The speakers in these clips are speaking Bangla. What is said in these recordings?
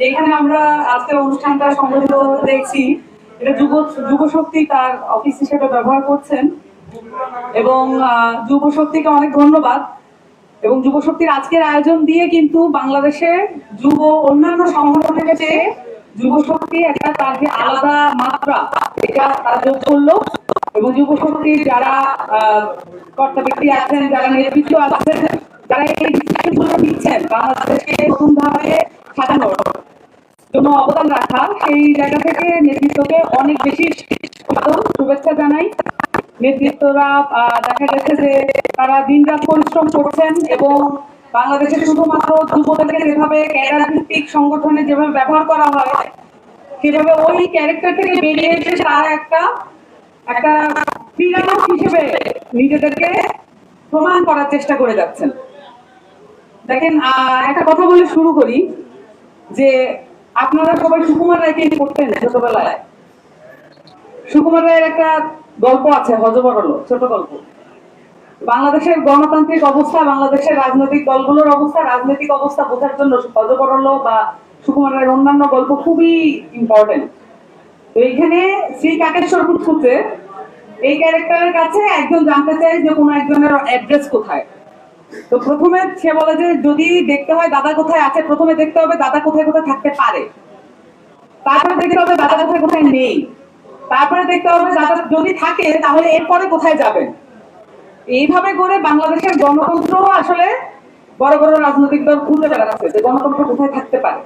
যেখানে আমরা আজকের অনুষ্ঠানটা সংগঠিত দেখছি, এটা যুব শক্তি তার অফিস হিসেবে ব্যবহার করছেন। এবং অনেক ধন্যবাদ। এবং আজকের আয়োজন দিয়ে কিন্তু বাংলাদেশে যুব, অন্যান্য সংগঠনের চেয়ে যুব শক্তি একটা তার আলাদা মাত্রা, এটা তারা করল। এবং যুব শক্তির যারা কর্তা ব্যক্তি আছেন, যারা নেতৃত্ব আছেন, যারা এই নিচ্ছেন, বাংলাদেশকে নতুন ভাবে সাজানোর জন্য অবদান রাখা, সেই জায়গা থেকে নেতৃত্বকে অনেক বেশি শুভেচ্ছা জানাই। নেতৃত্বরা দেখা গেছে যে তারা দিনরাত পরিশ্রম করছেন এবং বাংলাদেশে শুধুমাত্র যুবদেরকে যেভাবে ক্যাডার ভিত্তিক সংগঠনে যেভাবে ব্যবহার করা হয়, সেভাবে ওই ক্যারেক্টার থেকে বেরিয়ে এসে তারা একটা একটা ক্রীড়ানক হিসেবে নিজেদেরকে প্রমাণ করার চেষ্টা করে যাচ্ছেন। দেখেন একটা কথা বলে শুরু করি। যে আপনারা সবাই সুকুমার রায়কে পড়তেন ছোটবেলায়। সুকুমার রায়ের একটা গল্প আছে, হজবরল, ছোট গল্প। বাংলাদেশের গণতান্ত্রিক অবস্থা, বাংলাদেশের রাজনৈতিক দলগুলোর অবস্থা, রাজনৈতিক অবস্থা বোঝার জন্য হজবরল বা সুকুমার রায়ের অন্যান্য গল্প খুবই ইম্পর্টেন্ট তো এইখানে শ্রী কাকেশ্বর কুচকুচে এই ক্যারেক্টারের কাছে একজন জানতে চায় যে কোনো একজনের অ্যাড্রেস কোথায়। তো প্রথমে সে বলে যে, যদি দেখতে হয় দাদা কোথায় আছে, প্রথমে দেখতে হবে দাদা কোথায় কোথায় থাকতে পারে। তারপরে দেখতে হবে দাদা কোথায় কোথায় নেই। তারপরে দেখতে হবে দাদা যদি থাকে, তাহলে এরপরে কোথায় যাবেন? এইভাবে করে বাংলাদেশের গণতন্ত্র আসলে বড় বড় রাজনৈতিক দল খুঁজে বেড়াচ্ছে যে গণতন্ত্র কোথায় থাকতে পারে।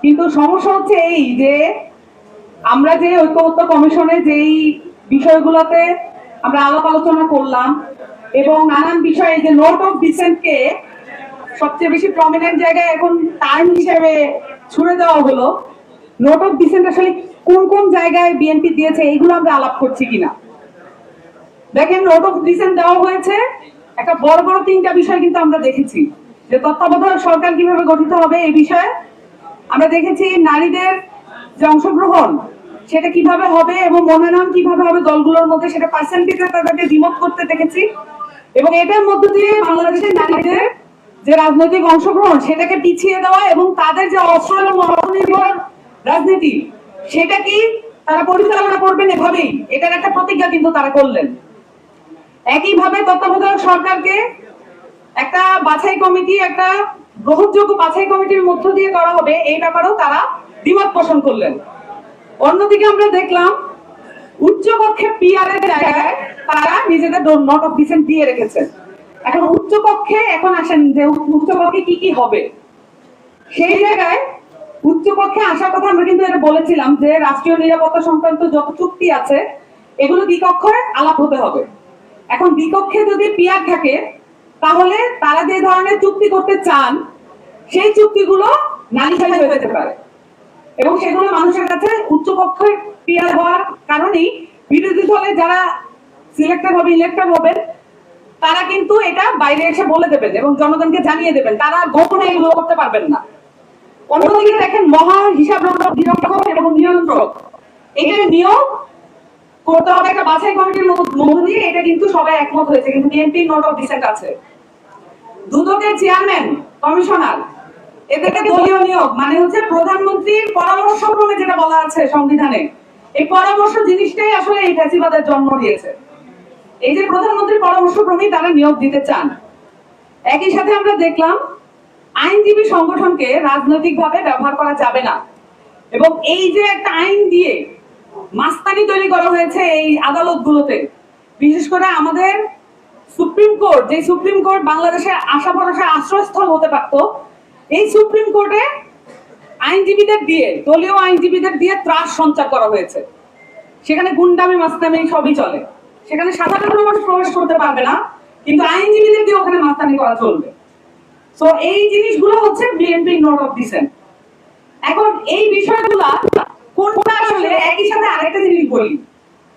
কিন্তু সমস্যা হচ্ছে এই যে, আমরা যে ঐক্যবদ্ধ কমিশনে যেই বিষয়গুলোতে আমরা আলাপ আলোচনা করলাম এবং নানান বিষয়ে যে নোট অফ ডিসেন্টকে সবচেয়ে বেশি প্রমিনেন্ট জায়গায় এখন টাইম হিসেবে ছুড়ে দেওয়া হলো। নোট অফ ডিসেন্ট আসলে কোন কোন জায়গায় বিএনপি দিয়েছে এইগুলো আমরা আলাপ করছি কিনা। দেখেন নোট অফ ডিসেন্ট দেওয়া হয়েছে, একটা বড় বড় তিনটা বিষয় কিন্তু আমরা দেখেছি। যে তত্ত্বাবধায়ক সরকার কীভাবে গঠিত হবে এই বিষয়ে আমরা দেখেছি নারীদের যে অংশগ্রহণ, সেটা কীভাবে হবে এবং মনোনয়ন কীভাবে হবে দলগুলোর মধ্যে, সেটা পার্সেন্টেজে তাদেরকে দ্বিমত করতে দেখেছি। এবং এটার মধ্য দিয়ে বাংলাদেশের নারীদের যে রাজনৈতিক অংশগ্রহণ, সেটাকে পিছিয়ে দেওয়া এবং তাদের যে অস্ত্র এবং অর্থনির্ভর রাজনীতি, সেটা কি তারা পরিচালনা করবেন এভাবেই? এটার একটা প্রতিজ্ঞা কিন্তু তারা করলেন। একইভাবে তত্ত্বাবধায়ক সরকারকে একটা বাছাই কমিটি, একটা গ্রহণযোগ্য বাছাই কমিটির মধ্য দিয়ে করা হবে, এই ব্যাপারেও তারা দ্বিমত পোষণ করলেন। অন্যদিকে আমরা দেখলাম উচ্চকক্ষে পিআর এর জায়গায় তারা নিজেদের নট অফ ডিসেন্ট দিয়ে রেখেছেন এখন উচ্চকক্ষে এখন আসেন যে উচ্চকক্ষে কি কি হবে? সেই জায়গায় উচ্চকক্ষে আসার কথা আমরা কিন্তু এটা বলেছিলাম যে রাষ্ট্রীয় নিরাপত্তা সংক্রান্ত যত চুক্তি আছে, এগুলো দ্বিকক্ষে আলাপ হতে হবে। এখন দ্বিকক্ষে যদি পিয়ার থাকে, তাহলে তারা যে ধরনের চুক্তি করতে চান, সেই চুক্তিগুলো নালিশাই হয়ে যেতে পারে। এবং সেগুলো মানুষের কাছে উচ্চকক্ষের পিয়ার হওয়ার কারণেই বিরোধী দলে যারা সিলেক্টেড হবে ইলেক্টেড হবেন তারা কিন্তু এটা বাইরে এসে বলে দেবেন এবং জনগণকে জানিয়ে দেবেন, তারা গোপনে এগুলো করতে পারবেন না। অন্যদিকে দেখেন মহা হিসাব নিরক্ষক এবং নিয়ন্ত্রক। এটা নিয়োগ করতে হবে একটা বাছাই কমিটির মধ্য দিয়ে, এটা কিন্তু সবাই একমত হয়েছে, কিন্তু বিএনপি নোট অফ ডিসেন্ট আছে। দুদকের চেয়ারম্যান কমিশনার এদেরকে দলীয় নিয়োগ মানে হচ্ছে প্রধানমন্ত্রীর যেটা বলা আছে সংবিধানে, এই পরামর্শ জিনিসটাই আসলে এই ফ্যাসিবাদের জন্ম দিয়েছে। এই যে প্রধানমন্ত্রীর তারা নিয়োগ দিতে চান। একই সাথে আমরা দেখলাম, আইনজীবী সংগঠনকে রাজনৈতিকভাবে ব্যবহার করা যাবে না। এবং এই যে একটা আইন দিয়ে মাস্তানি তৈরি করা হয়েছে এই আদালতগুলোতে, বিশেষ করে আমাদের সুপ্রিম কোর্ট যে সুপ্রিম কোর্ট বাংলাদেশের আশা ভরসা আশ্রয়স্থল হতে পারত এই সুপ্রিম কোর্টে আইনজীবীদের দিয়ে, দলীয় আইনজীবীদের দিয়ে ত্রাস সঞ্চার করা হয়েছে। সেখানে গুন্ডামি মাস্তামি সবই চলে। সেখানে সাধারণ মানুষ প্রবেশ করতে পারবে না, কিন্তু আইনজীবীদের দিয়ে ওখানে মাস্তানি করা চলবে। তো এই জিনিসগুলো হচ্ছে বিএনপি নোট অফ ডিসেন্ট এখন এই বিষয়গুলা কোনটা আসলে একই সাথে আরেকটা জিনিস বলি,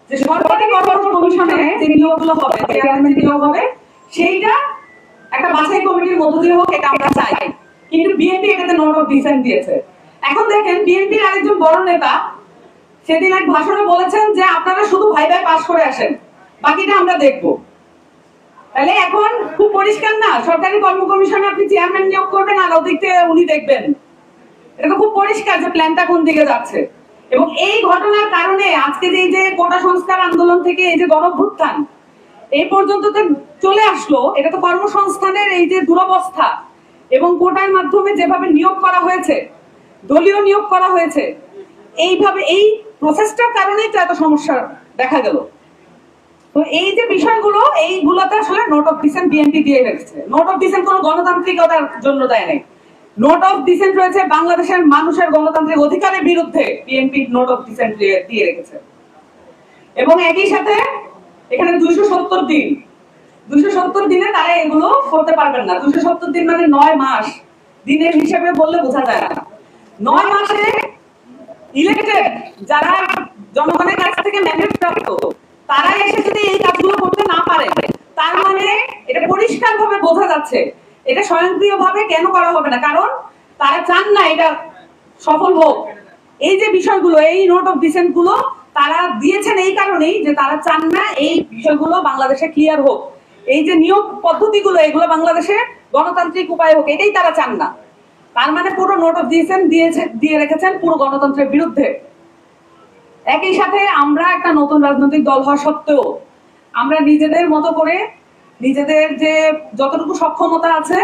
যে সরকারি কর্মকর্তা কমিশনে যে নিয়োগগুলো হবে নিয়োগ হবে, সেইটা একটা বাছাই কমিটির মধ্য দিয়ে হোক, এটা আমরা চাই। কিন্তু বিএনপি এটাতে নোট অফ ডিসেন্ট দিয়েছে। এখন দেখেন বিএনপির আরেকজন বড় নেতা, সেদিন এক ভাষণে বলেছেন যে আপনারা শুধু ভাই ভাই পাশ করে আসেন, বাকিটা আমরা দেখব। তাহলে এখন খুব পরিষ্কার না, সরকারি কর্ম কমিশনে আপনি চেয়ারম্যান নিয়োগ করবেন, আর ওদিক উনি দেখবেন। এটা খুব পরিষ্কার যে প্ল্যানটা কোন দিকে যাচ্ছে। এবং এই ঘটনার কারণে আজকে যে এই যে কোটা সংস্কার আন্দোলন থেকে এই যে গণভ্যুত্থান, এই পর্যন্ত চলে আসলো, এটা তো কর্মসংস্থানের এই যে দুরবস্থা। এবং কোটার মাধ্যমে যেভাবে নিয়োগ করা হয়েছে, দলীয় নিয়োগ করা হয়েছে, এইভাবে এই প্রসেসটার কারণেই তো এত সমস্যা দেখা গেল। তো এই যে বিষয়গুলো, এইগুলোতে আসলে নোট অফ ডিসেন্ট বিএনপি দিয়ে রেখেছে নোট অফ ডিসেন্ট কোনো গণতান্ত্রিকতার জন্য দেয় নাই। নোট অফ ডিসেন্ট রয়েছে বাংলাদেশের মানুষের গণতান্ত্রিক অধিকারের বিরুদ্ধে বিএনপি নোট অফ ডিসেন্ট দিয়ে রেখেছে। এবং একই সাথে এখানে দুইশো সত্তর দিন দুইশো সত্তর দিনে তারা এগুলো করতে পারবেন না। দুইশো সত্তর দিন মানে নয় মাস। দিনের হিসেবে বললে বোঝা যায় না। নয় মাসে ইলেক্টেড যারা জনগণের কাছ থেকে ম্যান্ডেট প্রাপ্ত, তারা এসে যদি এই কাজগুলো করতে না পারে, তার মানে এটা পরিষ্কার ভাবে বোঝা যাচ্ছে। এটা স্বয়ংক্রিয় ভাবে কেন করা হবে না? কারণ তারা চান না এটা সফল হোক। এই যে বিষয়গুলো, এই নোট অফ ডিসেন্টগুলো, তারা দিয়েছেন এই কারণেই যে তারা চান না এই বিষয়গুলো বাংলাদেশে ক্লিয়ার হোক। এই যে নিয়োগ পদ্ধতিগুলো, এগুলো বাংলাদেশে গণতান্ত্রিক উপায় হোক, এটাই তারা চান না। তার মানে পুরো নোট অফ দিয়েছেন দিয়েছে, দিয়ে রেখেছেন পুরো গণতন্ত্রের বিরুদ্ধে। একই সাথে আমরা একটা নতুন রাজনৈতিক দল হওয়া সত্ত্বেও আমরা নিজেদের মতো করে নিজেদের যে যতটুকু সক্ষমতা আছে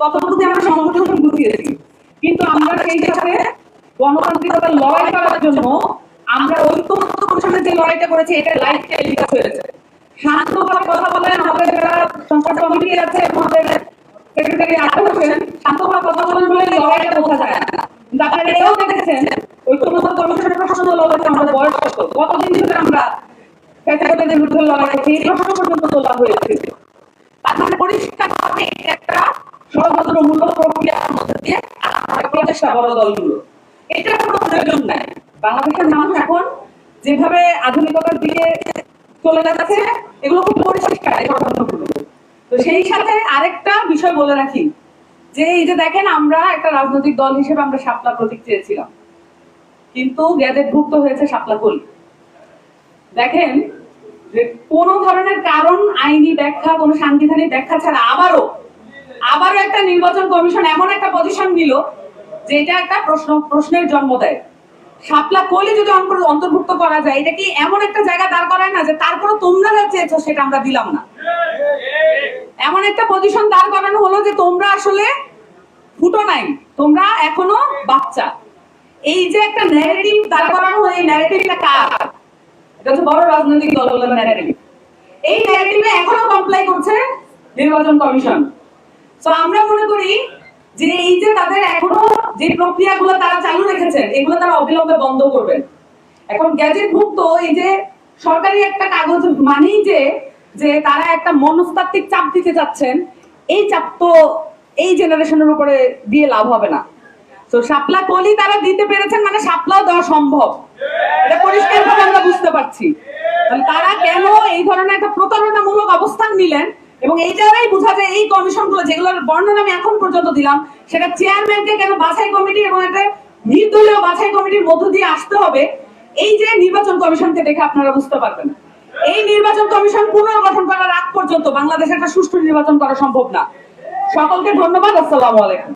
ততটুকু আমরা সংগঠন গুছিয়েছি কিন্তু আমরা সেই সাথে গণতান্ত্রিকতার লড়াই করার জন্য আমরা ঐক্যমত্য কমিশনের যে লড়াইটা করেছি, এটা লাইভ টেলিকাস্ট হয়েছে। শান্তভাবে কথা বলেন, আমাদের যারা সংসদ কমিটি আছে, আমাদের সেক্রেটারি আটক শান্তভাবে কথা বলেন বলে লড়াইটা বোঝা যায় না। কিন্তু এও দেখেছেন ঐক্যমত্য কমিশনের প্রশ্ন লড়াইতে আমাদের বয়স কত কতদিন ধরে আমরা ফ্যাসিলিটিদের বিরুদ্ধে লড়াই এই প্রশ্ন পর্যন্ত তোলা হয়েছে। তার মানে পরিষ্কার ভাবে এটা একটা ষড়যন্ত্রমূলক প্রক্রিয়ার মধ্যে দিয়ে প্রচেষ্টা বড় দলগুলো। এটা কোনো প্রয়োজন নাই। বাংলাদেশের মানুষ এখন যেভাবে আধুনিকতার দিকে চলে যাচ্ছে এগুলো খুব পরিষ্কার এই ঘটনাগুলো তো সেই সাথে আরেকটা বিষয় বলে রাখি, যে এই যে দেখেন আমরা একটা রাজনৈতিক দল হিসেবে আমরা শাপলা প্রতীক চেয়েছিলাম। কিন্তু গ্যাজেটভুক্ত হয়েছে শাপলা কলি। দেখেন, যে কোন ধরনের কারণ, আইনি ব্যাখ্যা, কোন সাংবিধানিক ব্যাখ্যা ছাড়া আবারও আবারও একটা নির্বাচন কমিশন এমন একটা পজিশন নিল যে এটা একটা প্রশ্ন, প্রশ্নের জন্ম দেয়। শাপলা কলি যদি অন্তর- অন্তর্ভুক্ত করা যায়, এটা কি এমন একটা জায়গা দাঁড় করায় না যে তারপরে তোমরা যা চেয়েছো সেটা আমরা দিলাম না? এমন একটা পজিশন দাঁড় করানো হলো যে তোমরা আসলে ফুটো নাই, তোমরা এখনও বাচ্চা। এই যে একটা ন্যারেটিভ দাঁড় করানো হয় এই ন্যারেটিভটা কার? এটা হচ্ছে বড় রাজনৈতিক দলগুলোর ন্যারেটিভ এই ন্যারেটিভে এখনও কমপ্লাই করছে নির্বাচন কমিশন। তো আমরা মনে করি যে এই যে তাদের এখনও যে প্রক্রিয়াগুলো তারা চালু রেখেছেন, এগুলো তারা অবিলম্বে বন্ধ করবেন। এখন গ্যাজেট মুক্ত এই যে সরকারি একটা কাগজ মানেই যে যে তারা একটা মনস্তাত্ত্বিক চাপ দিতে যাচ্ছেন, এই চাপ তো এই জেনারেশনের উপরে দিয়ে লাভ হবে না। তো শাপলা কলি তারা দিতে পেরেছেন মানে শাপলাও দেওয়া সম্ভব। এটা পরিষ্কার আমরা বুঝতে পারছি। তারা কেন এই ধরনের একটা প্রতারণামূলক অবস্থান নিলেন? এবং এই জায়গায় বোঝা যায় এই কমিশনগুলো যেগুলোর বর্ণনা আমি এখন পর্যন্ত দিলাম, সেটা চেয়ারম্যানকে কেন বাছাই কমিটি এবং একটা নির্দলীয় বাছাই কমিটির মধ্য দিয়ে আসতে হবে, এই যে নির্বাচন কমিশনকে দেখে আপনারা বুঝতে পারবেন। এই নির্বাচন কমিশন পুনর্গঠন করার আগ পর্যন্ত বাংলাদেশে একটা সুষ্ঠু নির্বাচন করা সম্ভব না। সকলকে ধন্যবাদ, আসসালামু আলাইকুম।